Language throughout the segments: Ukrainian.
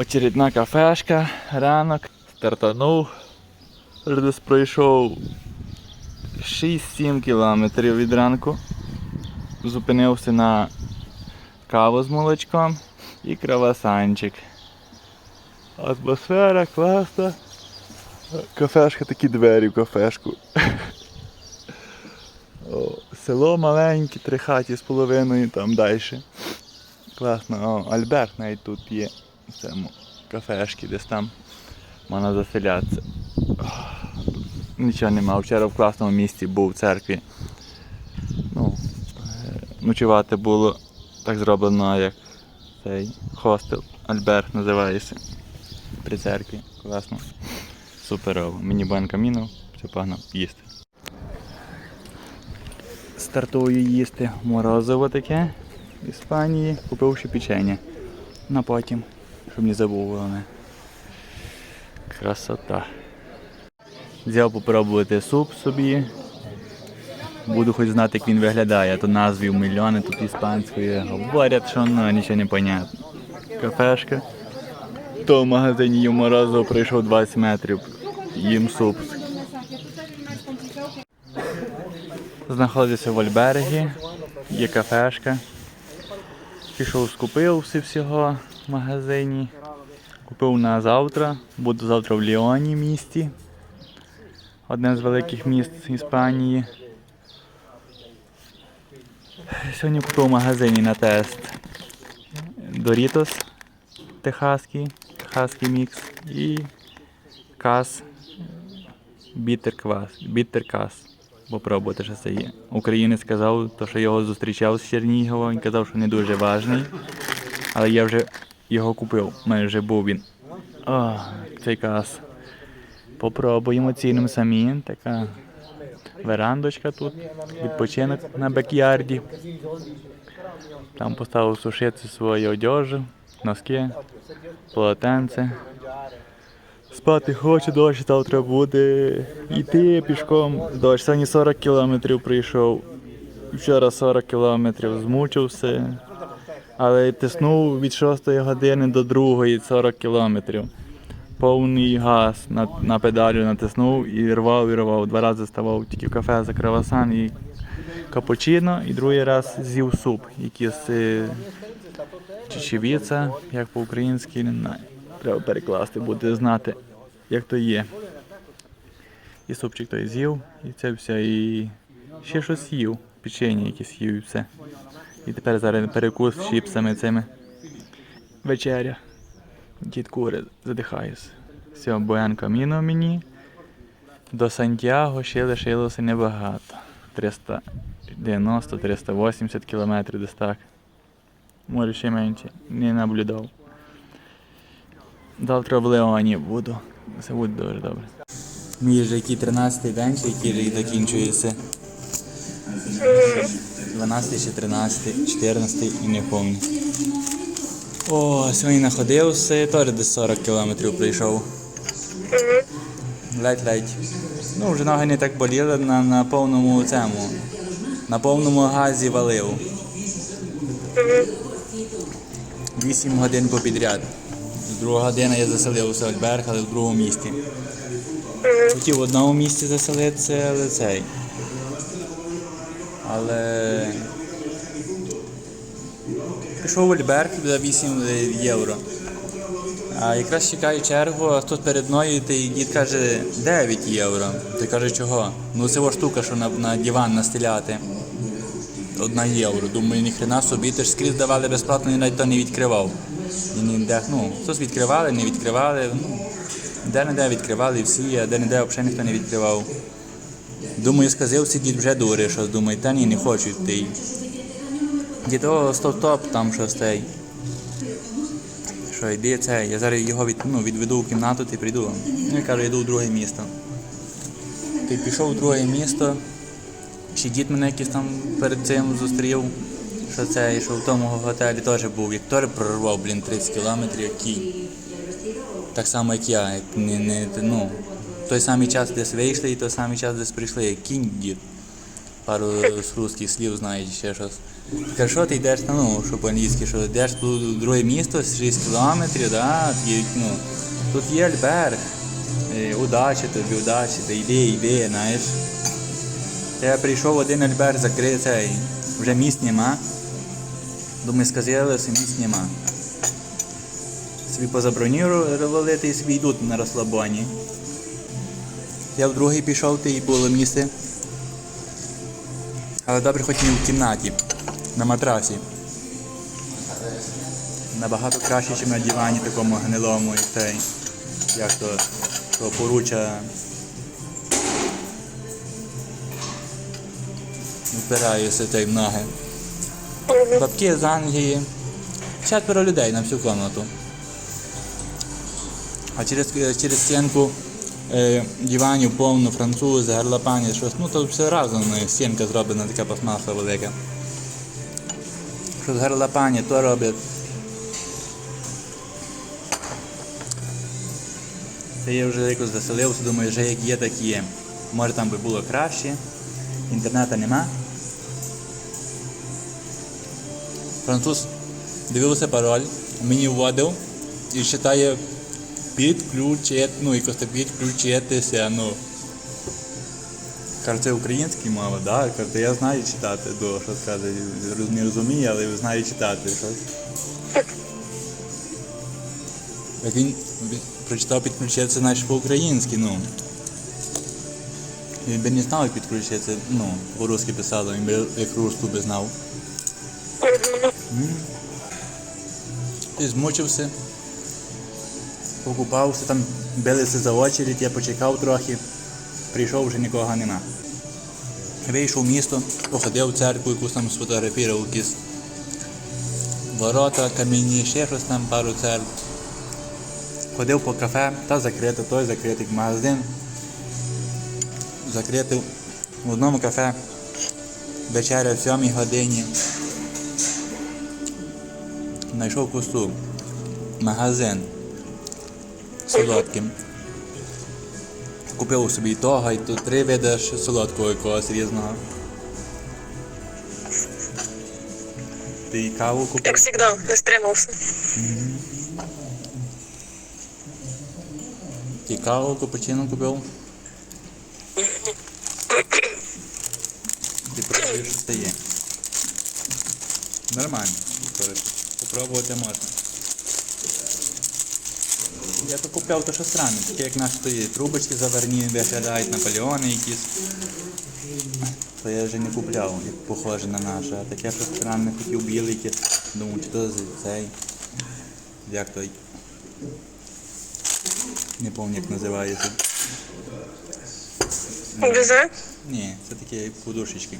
Очередна кафешка, ранок, стартанув. Вже Десь пройшов 6-7 кілометрів від ранку. Зупинився на каву з молочком і кравасанчик. Атмосфера класна. Кафешка такі двері в кафешку. О, село маленьке, три хаті з половиною, там далі. Класно. О, Альберт навіть тут є. Цьому кафешці десь там. Можна заселятися. Нічого нема. Вчора в класному місці був в церкві. Ну, ночувати було так зроблено, як цей хостел. Альберт називається. При церкві. Класно. Суперово. Мені банка мінов, все погнав їсти. Стартую їсти морозиво таке в Іспанії, купив ще печення. На потім, щоб не забув головне. Красота. Взяв попробувати суп собі. Буду хоч знати, як він виглядає, то назвів мільйони тут іспанської. Говорять, що ну, нічого не понятно. Кафешка. То в магазині їм морозиво прийшов 20 метрів. Їм суп. Знаходиться в Альбергі, є кафешка. Пішов, скупив все всього магазині. Купив на завтра. Буду завтра в Ліоні місті. Одне з великих міст Іспанії. Сьогодні купив в магазині на тест Doritos техаський, техаський мікс і кас бітер кас. Попробувати, що це є. Українець казав, то, що його зустрічав з Чернігова, він казав, що не дуже важний. Але я вже його купив, вже був він. О, цей кас. Попробуємо цінимо самі. Така верандочка тут, відпочинок на бекярді. Там поставив сушити свою одежу, носки, полотенце. Спати хочу, дощ завтра буде. Йти пішком. Дощ сьогодні 40 кілометрів прийшов. Вчора 40 кілометрів змучився. Але тиснув від 6 години до 2 40 кілометрів. Повний газ на, на педалю натиснув і рвав, і рвав. Два рази ставав тільки в кафе за кравасан і капучино, і другий раз з'їв суп, якийсь е, чечевіця, як по-українськи, не знаю. Треба перекласти, буде знати, як то є. І супчик той з'їв, і це все, і ще щось їв, печення якесь їв і все. І тепер зараз перекус з чіпсами цими. Вечеря. Дід кури, задихаюсь. Все, Буен Каміно мені. До Сантьяго ще лишилося небагато. 390-380 кілометрів десь так. Може ще менше. Не наблюдав. Завтра в Леоні буду. Все буде дуже добре. Мій вже який 13-й день, який закінчується. 12 чи 13, 14 і не пам'ятаю. О, сьогодні находився, теж десь 40 кілометрів прийшов. Ледь-ледь. Ну, вже ноги не так боліли на, на повному цьому. На повному газі валив. 8 годин попідряд. З друга година я заселився в Альберг, але в другому місті. Хотів в одному місці заселитися, але цей. Але пішов в Альберг за 8 євро. А якраз чекаю чергу, а тут перед мною той дід каже 9 євро. Ти каже, чого? Ну це штука, що на, на диван настеляти. Одна євро. Думаю, ніхрена собі, ти ж скрізь давали безплатно, і навіть то не відкривав. І ніде, ну, хтось відкривали, не відкривали. Ну, де не де відкривали всі, а де не де взагалі ніхто не відкривав. Думаю, сказився дід вже дури, щось думаю, та ні, не хочу йти. Дід, о, стоп-топ, там щось той. Що йди це, я зараз його від, ну, відведу в кімнату ти прийду. Ну, я кажу, йду в друге місто. Ти пішов в друге місто, ще дід мене якийсь там перед цим зустрів, що це, що в тому готелі теж був, як теж прорвав, блін, 30 кілометрів, як кінь. Так само, як я. Не, не, ну, той самий час десь вийшли і той самий час десь прийшли, кінь пару з русських слів знає ще щось. Каже, що ти йдеш, ну, що по-англійськи, що йдеш тут друге місто, 6 кілометрів, да, ну, тут є Альберг, удачі тобі, удачі, та йди, йди, знаєш. Я прийшов один Альберг, закрив цей, вже місць нема. Думаю, сказалося, місць нема. Собі позабронірували й собі йдуть на розслабоні. Я в другий пішов, та й було місце. Але добре хоч не в кімнаті, на матрасі. Набагато краще, ніж на дивані такому гнилому і цей. Як то, то поруча. Впираюся цей в ноги. Бабки з Англії. Четверо людей на всю комнату. А через, через стінку диванів повно французи, гарлапані, щось. Ну то все разом ну, стінка зроблена така пластмаса велика. Щось гарлапані, то роблять. Це я вже якось заселився, думаю, вже як є, так є. Може там би було краще. Інтернету нема. Француз дивився пароль, мені вводив і читає підключити, ну якось так підключитися, ну. Каже, це українська мова, да? Каже, я знаю читати, до що сказати, не розумію, але знаю читати щось. Як він прочитав підключитися, значить по-українськи, ну. Він би не знав, як підключитися, ну, по-русски писало, він би як руску би знав. Ти змучився, покупався, там билися за очередь, я почекав трохи, прийшов, вже нікого нема. Вийшов в місто, походив в церкву, якусь там сфотографував якісь ворота, камінні, ще щось там, пару церкв. Ходив по кафе, та закрито, той закритий магазин. Закритий в одному кафе. Вечеря в 7 годині. Знайшов кусту. Магазин. Солодким. Купив собі того, і тут три види солодкого якогось різного. Ти і каву купив? Як завжди, не стримався. Ти каву капучино купив? Ти пробуєш, що це є. Нормально. Попробувати можна. Я то купляв то що странне, таке як наші то є. Трубочки заварні виглядають, наполеони якісь. То я вже не купляв, як похоже на наше. А таке що странне хотів білий. Думаю, чи то цей. Як той. Не пам'ятаю, як називається. Везе? Ні, це такі подушечки.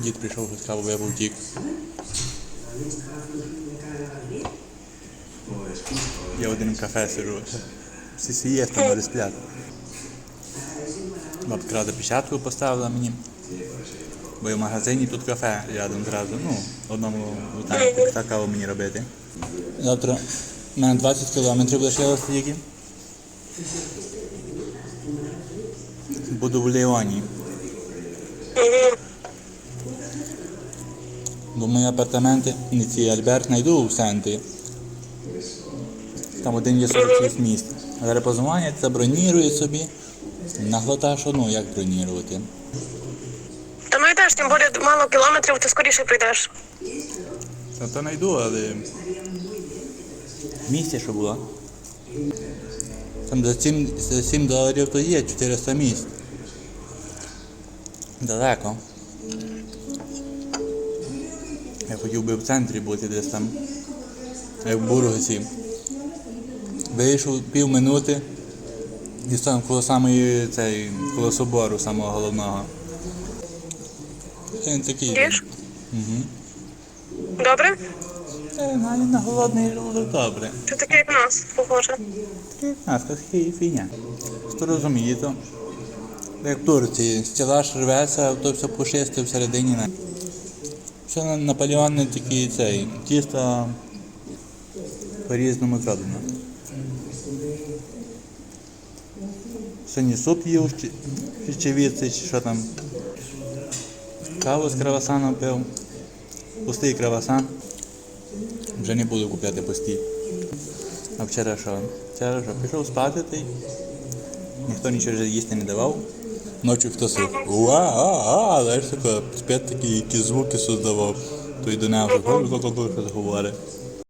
Дід прийшов, хоч каву випив, один в кафе сижу. Всі сієста, може сплять. Бабка рада печатку поставила мені. Бо в магазині тут кафе рядом зразу. Ну, одному така каву мені робити. Завтра в мене 20 кілометрів лишилося тільки. Буду в Леоні. Бо мої апартаменти, не ці Альберт, знайду в центрі. Там один є 46 місць. Зараз позвонять, забронірую собі. Наглота, що ну, як бронірувати. Та ну йдеш, тим більше мало кілометрів, ти скоріше прийдеш. Та то знайду, але в місті що було. Там за 7, за 7 доларів то є 400 місць. Далеко. Я хотів би в центрі бути десь там, як в Бургасі. Вийшов пів минути і там коло самої цей, коло собору самого головного. Він такий. Йдеш? Угу. Добре? Е, навіть на голодний желудок добре. Ти такий, як нас, похоже. Таке хі фігня. Хто розуміє, то як в Турції, стілаж рветься, а то все пушисте всередині. Все на- наполеони такі цей, тісто по-різному зроблено. Сьогодні суп їв чи, що там. Каву з кравасаном пив. Пустий кравасан. Вже не буду купляти пусті. А вчора що? Вчора що? Пішов спати ти. Ніхто нічого вже їсти не давав. Ночі хтось уа, а, а, знаєш, таке, такі які звуки создавав. То й до щось говорить.